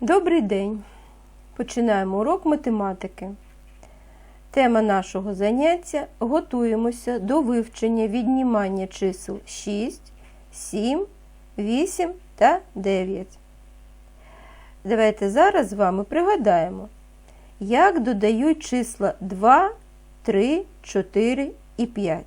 Добрий день! Починаємо урок математики. Тема нашого заняття готуємося до вивчення віднімання чисел 6, 7, 8 та 9. Давайте зараз з вами пригадаємо, як додають числа 2, 3, 4 і 5.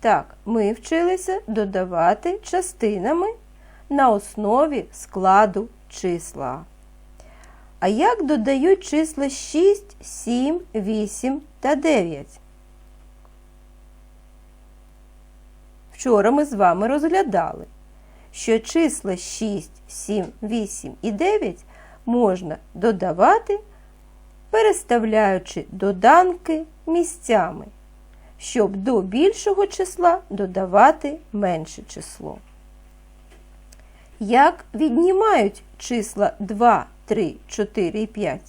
Так, ми вчилися додавати частинами на основі складу числа. А як додають числа 6, 7, 8 та 9? Вчора ми з вами розглядали, що числа 6, 7, 8 і 9 можна додавати, переставляючи доданки місцями щоб до більшого числа додавати менше число. Як віднімають числа 2, 3, 4 і 5?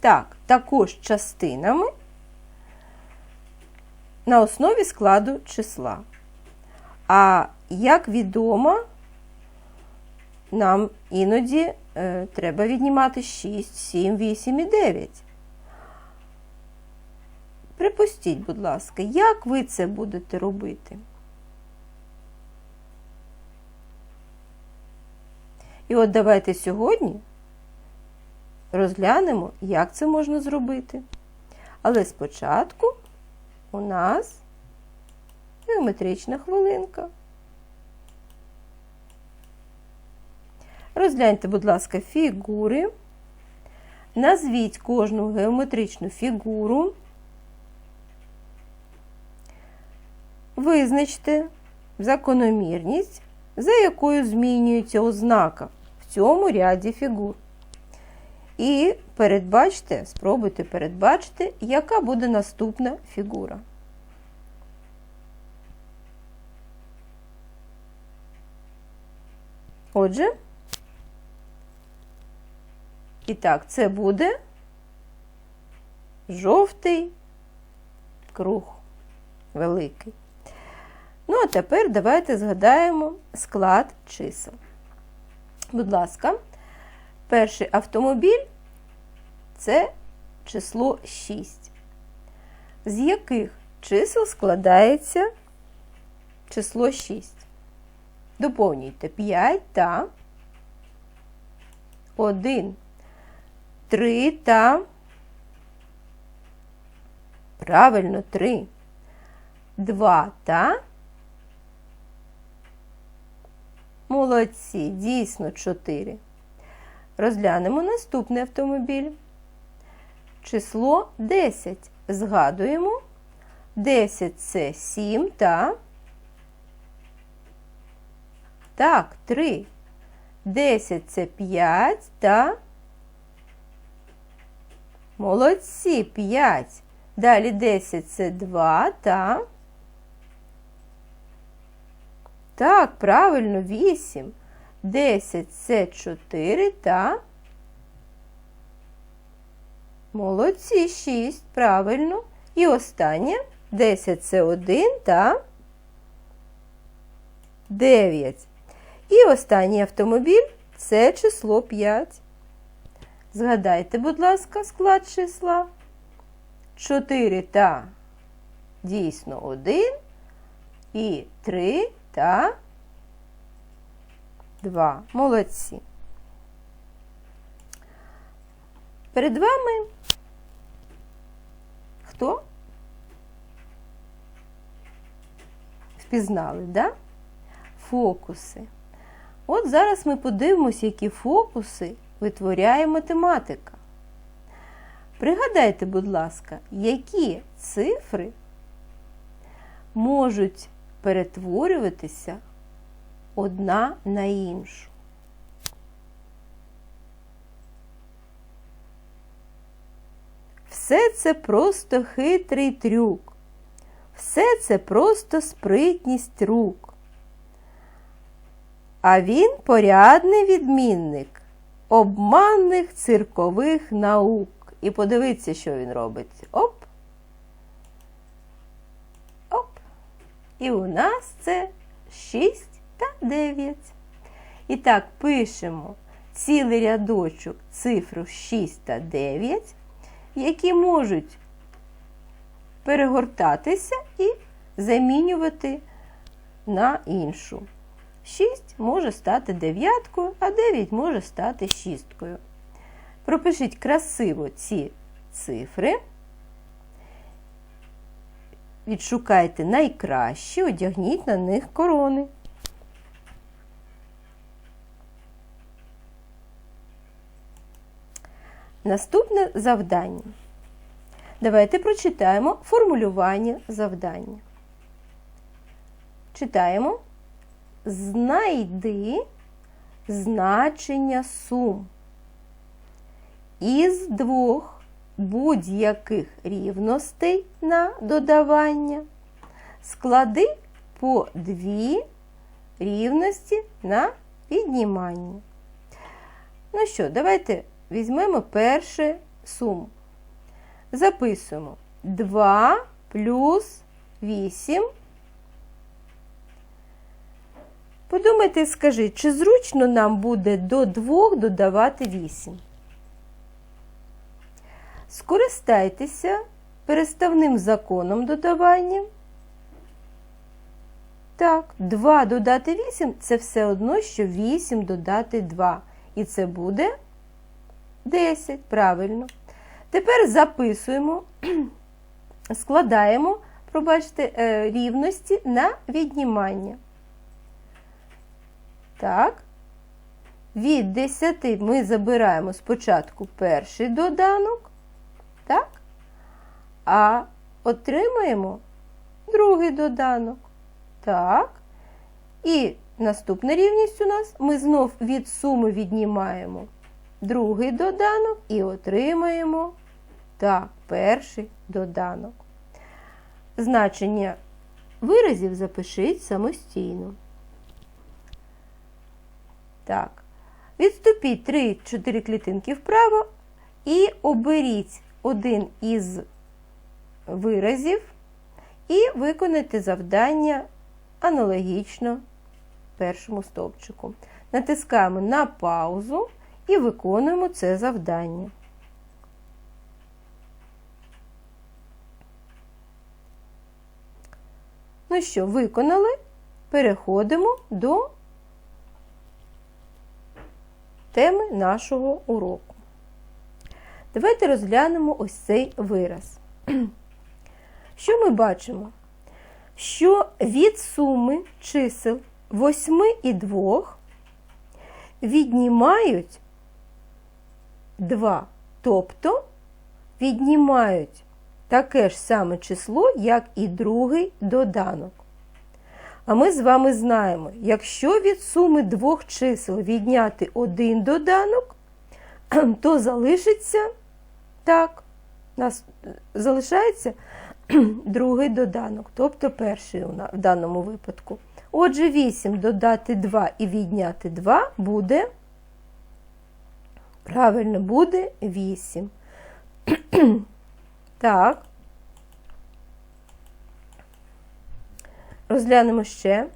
Так, також частинами на основі складу числа. А як відомо, нам іноді е, треба віднімати 6, 7, 8 і 9. Припустіть, будь ласка, як ви це будете робити? І от давайте сьогодні розглянемо, як це можна зробити. Але спочатку у нас геометрична хвилинка. Розгляньте, будь ласка, фігури. Назвіть кожну геометричну фігуру. Визначте закономірність, за якою змінюється ознака цьому ряді фігур. І передбачте, спробуйте передбачити, яка буде наступна фігура. Отже, і так, це буде жовтий круг великий. Ну, а тепер давайте згадаємо склад чисел. Будь ласка, перший автомобіль це число 6. З яких чисел складається число 6? Доповнюйте 5 та 1, 3 та правильно 3, 2 та Молодці, дійсно 4. Розглянемо наступний автомобіль. Число 10. Згадуємо. 10 це 7 та. Так, 3. 10 це 5 та. Молодці 5. Далі 10 це 2 та. Так, правильно, 8. 10 це 4 та. Молодці 6, правильно. І останнє 10 це 1 та 9. І останній автомобіль це число 5. Згадайте, будь ласка, склад числа. 4 та дійсно 1 і 3 та 2. Молодці. Перед вами хто? Впізнали, да? Фокуси. От зараз ми подивимося, які фокуси витворяє математика. Пригадайте, будь ласка, які цифри можуть перетворюватися одна на іншу. Все це просто хитрий трюк. Все це просто спритність рук. А він порядний відмінник обманних циркових наук. І подивіться, що він робить. Оп. Оп. І у нас це 6 та 9. І так, пишемо цілий рядочок цифру 6 та 9, які можуть перегортатися і замінювати на іншу. 6 може стати дев'яткою, а 9 може стати шісткою. Пропишіть красиво ці цифри. Відшукайте найкращі, одягніть на них корони. Наступне завдання. Давайте прочитаємо формулювання завдання. Читаємо. Знайди значення сум. Із двох будь-яких рівностей на додавання склади по дві рівності на віднімання. Ну що, давайте візьмемо перше суму. Записуємо 2 плюс 8. Подумайте скажіть, чи зручно нам буде до 2 додавати 8? Скористайтеся переставним законом додавання. Так, 2 додати 8 це все одно, що 8 додати 2. І це буде 10. Правильно. Тепер записуємо, складаємо, пробачте, е, рівності на віднімання. Так. Від 10 ми забираємо спочатку перший доданок, так? А отримаємо другий доданок. Так. І наступна рівність у нас ми знов від суми віднімаємо другий доданок і отримаємо так, перший доданок. Значення виразів запишіть самостійно. Так. Відступіть 3-4 клітинки вправо і оберіть один із виразів і виконайте завдання аналогічно першому стовпчику. Натискаємо на паузу і виконуємо це завдання. Ну що, виконали? Переходимо до теми нашого уроку. Давайте розглянемо ось цей вираз. Що ми бачимо? Що від суми чисел 8 і 2 віднімають 2, тобто віднімають таке ж саме число, як і другий доданок. А ми з вами знаємо, якщо від суми двох чисел відняти один доданок, то залишиться так, нас залишається другий доданок, тобто перший в даному випадку. Отже, 8 додати 2 і відняти 2 буде, правильно, буде 8. Так. Розглянемо ще,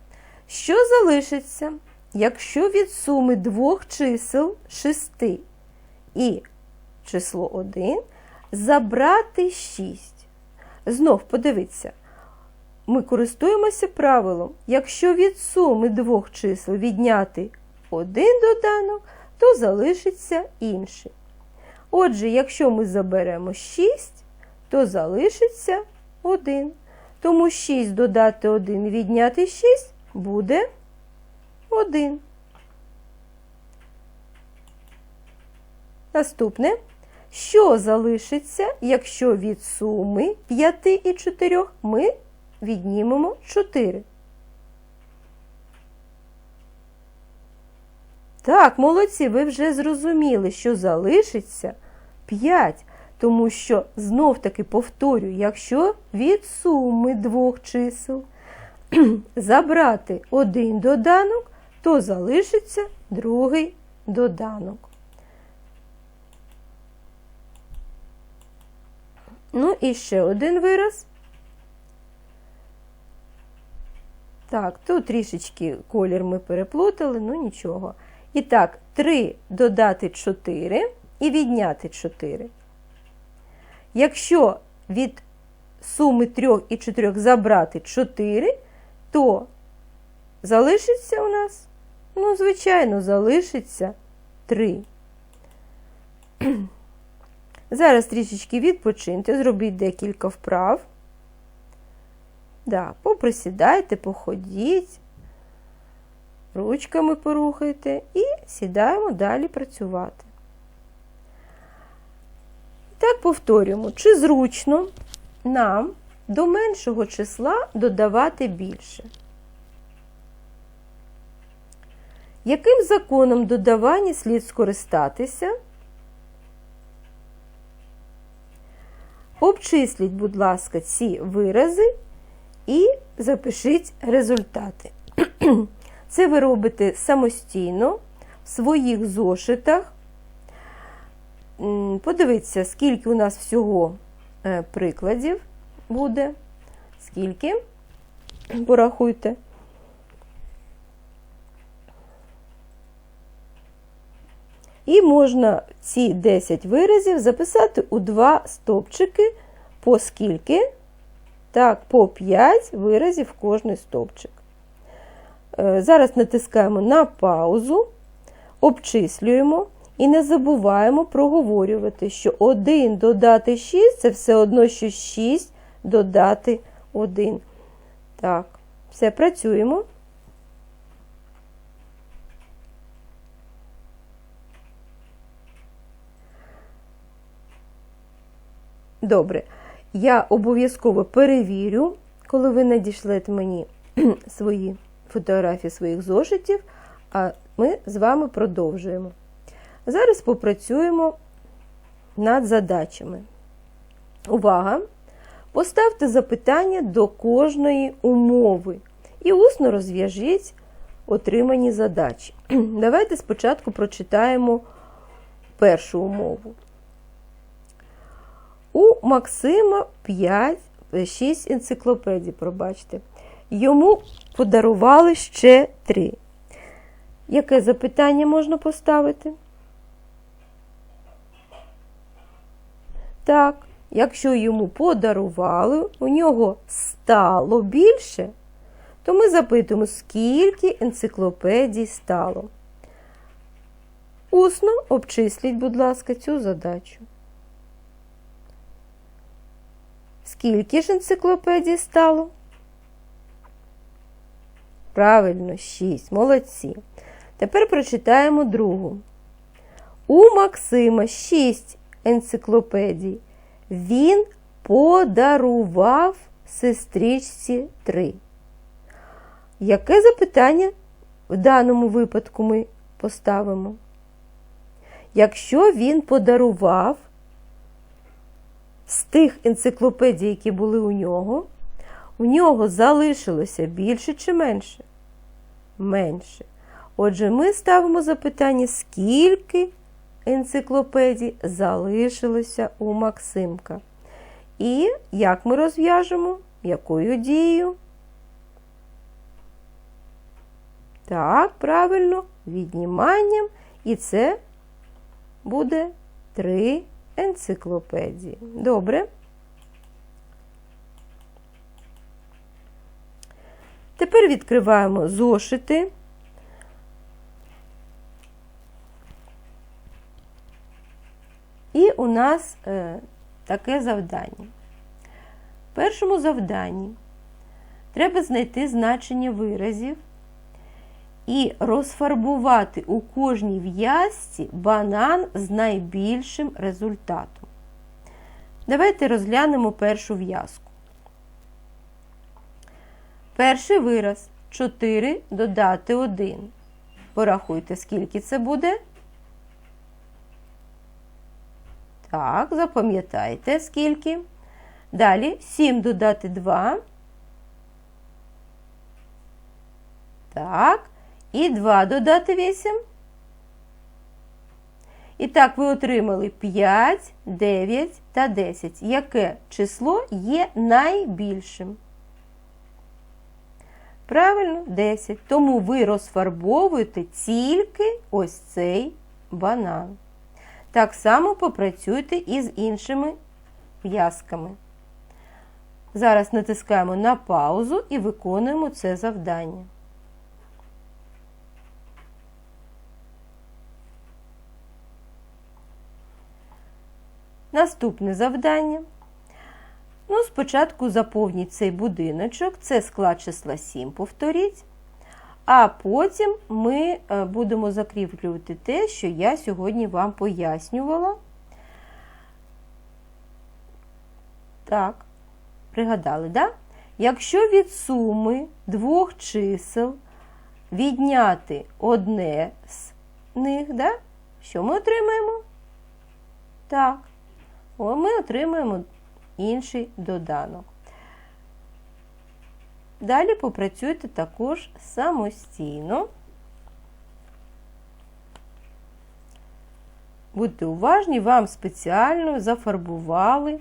що залишиться, якщо від суми двох чисел 6 і число 1 забрати 6. Знов подивіться, ми користуємося правилом, якщо від суми двох чисел відняти один доданок, то залишиться інший. Отже, якщо ми заберемо 6, то залишиться 1. Тому 6 додати 1 відняти 6 буде 1. Наступне. Що залишиться, якщо від суми 5 і 4 ми віднімемо 4? Так, молодці, ви вже зрозуміли, що залишиться 5. Тому що, знов-таки повторюю, якщо від суми двох чисел забрати один доданок, то залишиться другий доданок. Ну і ще один вираз. Так, тут трішечки колір ми переплутали, ну нічого. І так, 3 додати 4 і відняти 4. Якщо від суми 3 і 4 забрати 4, то залишиться у нас, ну, звичайно, залишиться 3. Зараз трішечки відпочиньте, зробіть декілька вправ. Да, поприсідайте, походіть, ручками порухайте і сідаємо далі працювати. Так повторюємо, чи зручно нам до меншого числа додавати більше. Яким законом додавання слід скористатися? Обчисліть, будь ласка, ці вирази і запишіть результати. Це ви робите самостійно в своїх зошитах. Подивіться, скільки у нас всього е, прикладів буде. Скільки? Порахуйте. І можна ці 10 виразів записати у два стовпчики по скільки? Так, по 5 виразів кожний стовпчик. Е, Зараз натискаємо на паузу, обчислюємо і не забуваємо проговорювати, що 1 додати 6 це все одно, що 6 додати 1. Так, все, працюємо. Добре. Я обов'язково перевірю, коли ви надішлете мені свої фотографії своїх зошитів, а ми з вами продовжуємо. Зараз попрацюємо над задачами. Увага! Поставте запитання до кожної умови і усно розв'яжіть отримані задачі. Давайте спочатку прочитаємо першу умову. У Максима 5, 6 енциклопедій, пробачте. Йому подарували ще 3. Яке запитання можна поставити? Так, якщо йому подарували, у нього стало більше, то ми запитуємо, скільки енциклопедій стало. Усно обчисліть, будь ласка, цю задачу. Скільки ж енциклопедій стало? Правильно, 6. Молодці. Тепер прочитаємо другу. У Максима 6 енциклопедій. Він подарував сестричці 3. Яке запитання в даному випадку ми поставимо? Якщо він подарував з тих енциклопедій, які були у нього, у нього залишилося більше чи менше? Менше. Отже, ми ставимо запитання, скільки енциклопедій залишилося у Максимка. І як ми розв'яжемо? Якою дією? Так, правильно, відніманням. І це буде 3 енциклопедії. Добре. Тепер відкриваємо зошити. І у нас е, таке завдання. В першому завданні треба знайти значення виразів і розфарбувати у кожній в'язці банан з найбільшим результатом. Давайте розглянемо першу в'язку. Перший вираз 4 додати 1. Порахуйте, скільки це буде. Так, запам'ятайте, скільки. Далі 7 додати 2. Так. І 2 додати 8. І так, ви отримали 5, 9 та 10. Яке число є найбільшим? Правильно, 10. Тому ви розфарбовуєте тільки ось цей банан. Так само попрацюйте і з іншими в'язками. Зараз натискаємо на паузу і виконуємо це завдання. Наступне завдання. Ну, спочатку заповніть цей будиночок, це склад числа 7, повторіть. А потім ми е, будемо закріплювати те, що я сьогодні вам пояснювала. Так, пригадали, да? Якщо від суми двох чисел відняти одне з них, да? що ми отримаємо? Так, ми отримаємо інший доданок. Далі попрацюйте також самостійно. Будьте уважні, вам спеціально зафарбували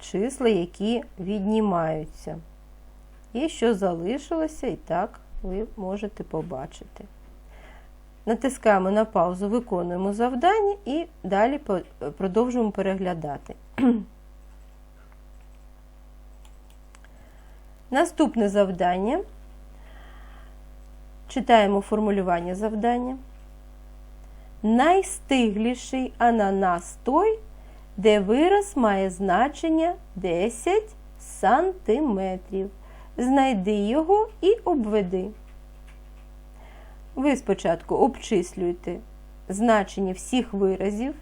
числа, які віднімаються. І що залишилося, і так ви можете побачити. Натискаємо на паузу, виконуємо завдання і далі продовжуємо переглядати. Наступне завдання. Читаємо формулювання завдання. Найстигліший ананас той, де вираз має значення 10 сантиметрів. Знайди його і обведи. Ви спочатку обчислюєте значення всіх виразів.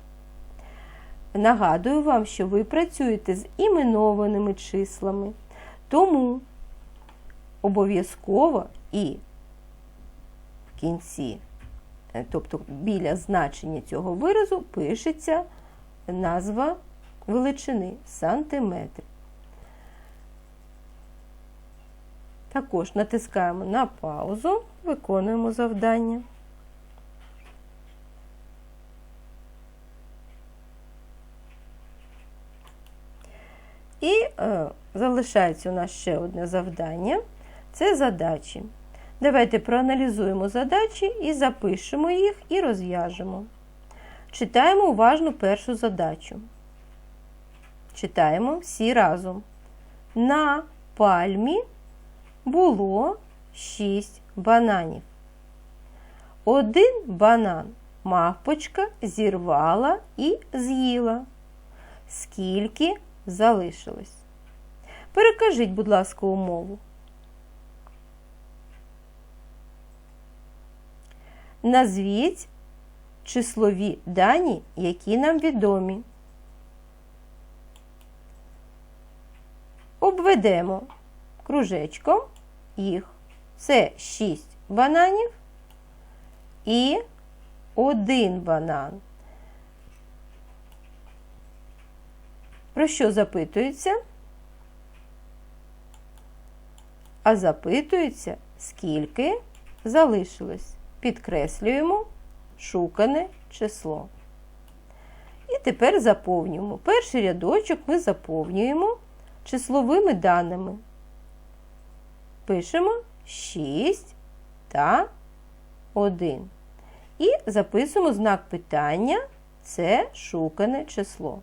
Нагадую вам, що ви працюєте з іменованими числами. Тому обов'язково і в кінці, е, тобто біля значення цього виразу, пишеться назва величини сантиметр. Також натискаємо на паузу, виконуємо завдання. І е, залишається у нас ще одне завдання це задачі. Давайте проаналізуємо задачі і запишемо їх і розв'яжемо. Читаємо уважно першу задачу. Читаємо всі разом. На пальмі було 6 бананів. Один банан мавпочка зірвала і з'їла. Скільки залишилось? Перекажіть, будь ласка, умову. Назвіть числові дані, які нам відомі. Обведемо кружечком їх. Це 6 бананів і один банан. Про що запитується? А запитується, скільки залишилось. Підкреслюємо шукане число. І тепер заповнюємо. Перший рядочок ми заповнюємо числовими даними. Пишемо 6 та 1. І записуємо знак питання це шукане число.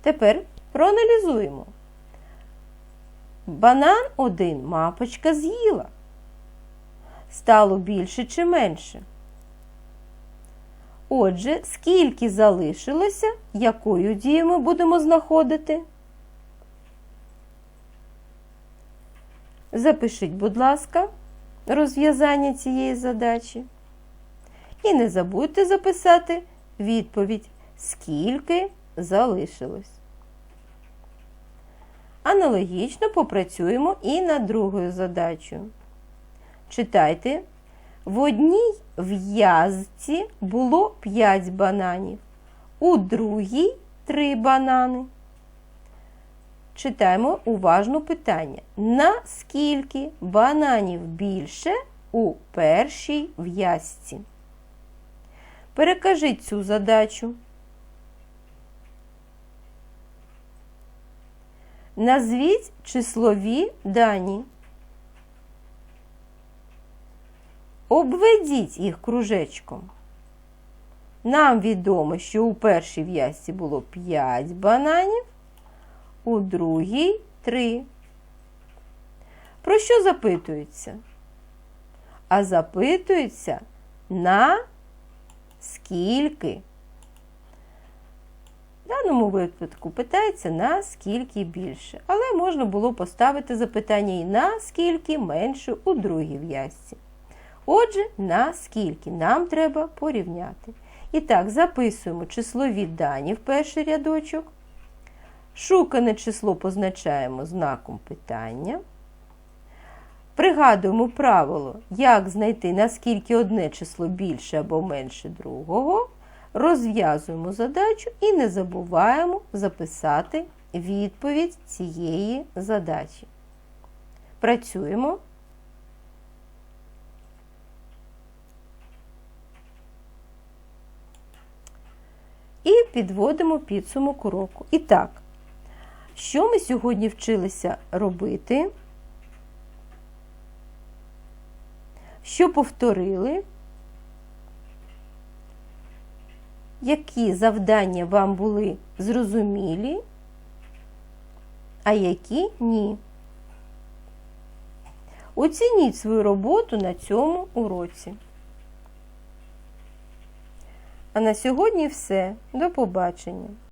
Тепер проаналізуємо. Банан один мапочка з'їла. Стало більше чи менше? Отже, скільки залишилося, якою дію ми будемо знаходити? Запишіть, будь ласка, розв'язання цієї задачі. І не забудьте записати відповідь, скільки залишилось. Аналогічно попрацюємо і над другою задачею. Читайте. В одній в'язці було 5 бананів, у другій 3 банани. Читаємо уважно питання. Наскільки бананів більше у першій в'язці? Перекажіть цю задачу. Назвіть числові дані. Обведіть їх кружечком. Нам відомо, що у першій в'язці було 5 бананів, у другій 3. Про що запитується? А запитується на скільки. В даному випадку питається на скільки більше. Але можна було поставити запитання і на скільки менше у другій в'язці. Отже, на скільки нам треба порівняти. І так, записуємо числові дані в перший рядочок. Шукане число позначаємо знаком питання. Пригадуємо правило, як знайти наскільки одне число більше або менше другого. Розв'язуємо задачу і не забуваємо записати відповідь цієї задачі. Працюємо. І підводимо підсумок уроку. І так, що ми сьогодні вчилися робити? Що повторили? Які завдання вам були зрозумілі, а які ні? Оцініть свою роботу на цьому уроці. А на сьогодні все. До побачення!